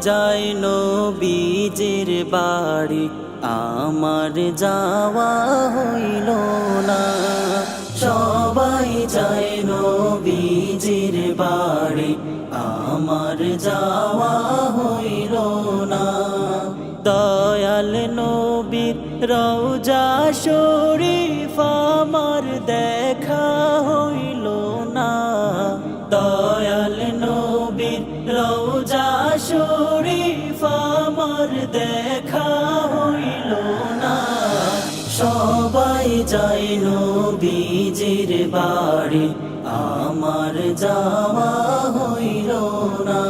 যায় নবীজের বাড়ি। আমার যাওয়া হইল না। সবাই যায় নবীজের বাড়ি। আমার যাওয়া হইল না। দয়াল নবীর রওজা শরীফ যায় নবীজির বাড়ি, আমার যাওয়া হইল না।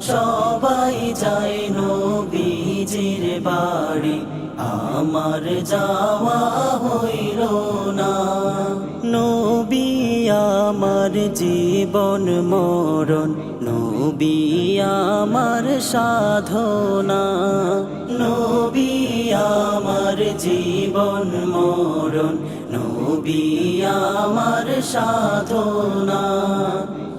সবাই যায় নবীজির বাড়ি, আমার যাওয়া হইল না। নবী আমার জীবন মরণ, নবী আমার সাধনা। জীবন মরণ, নবী আমার সাধনা।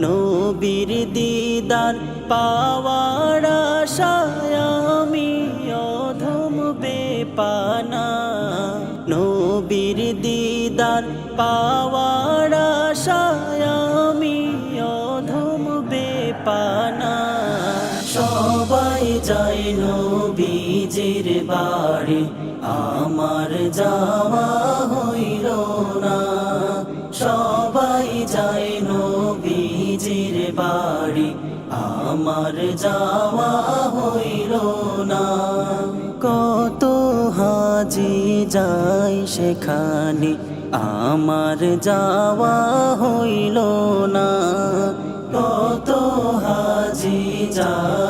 নবীর দিদার পাওয়ার আশায় অধম বেপানা। নবীর দিদার পাওয়ার আশায় অধম বেপানা। যায় নবীজির বাড়ি। আমার যাওয়া হইল না। সবাই যায় নবীজির বাড়ি। আমার যাওয়া হইল না। কত হাজি যাই সেখানে। আমার যাওয়া হইল না। কত হাজি যাই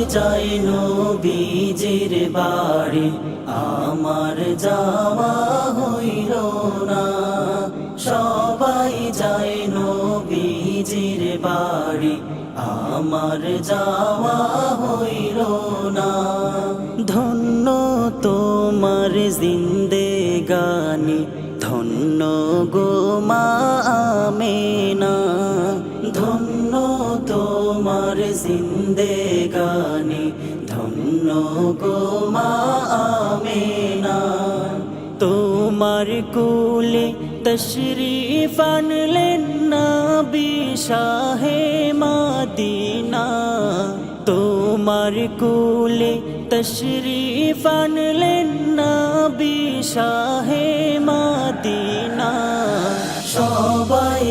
যাই নবীজির বাড়ি। আমার যাওয়া হইল না। সবাই যাই নবীজির বাড়ি। আমার যাওয়া হইল না। ধন্য তোমার জিন্দেগানি। ধন্য গো মা আমেনা। তোমার জিন্দেগানি ধন্য গো মা আমেনা। তোমার কুলে তশরিফ আনলেন নবী শাহে মাদিনা। তোমার কুলে তশরিফ আনলেন নবী শাহে মাদিনা।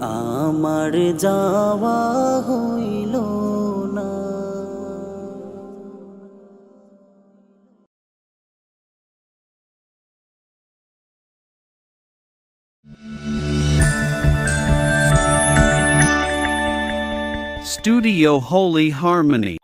আমার যাওয়া হইল Studio Holy Harmony.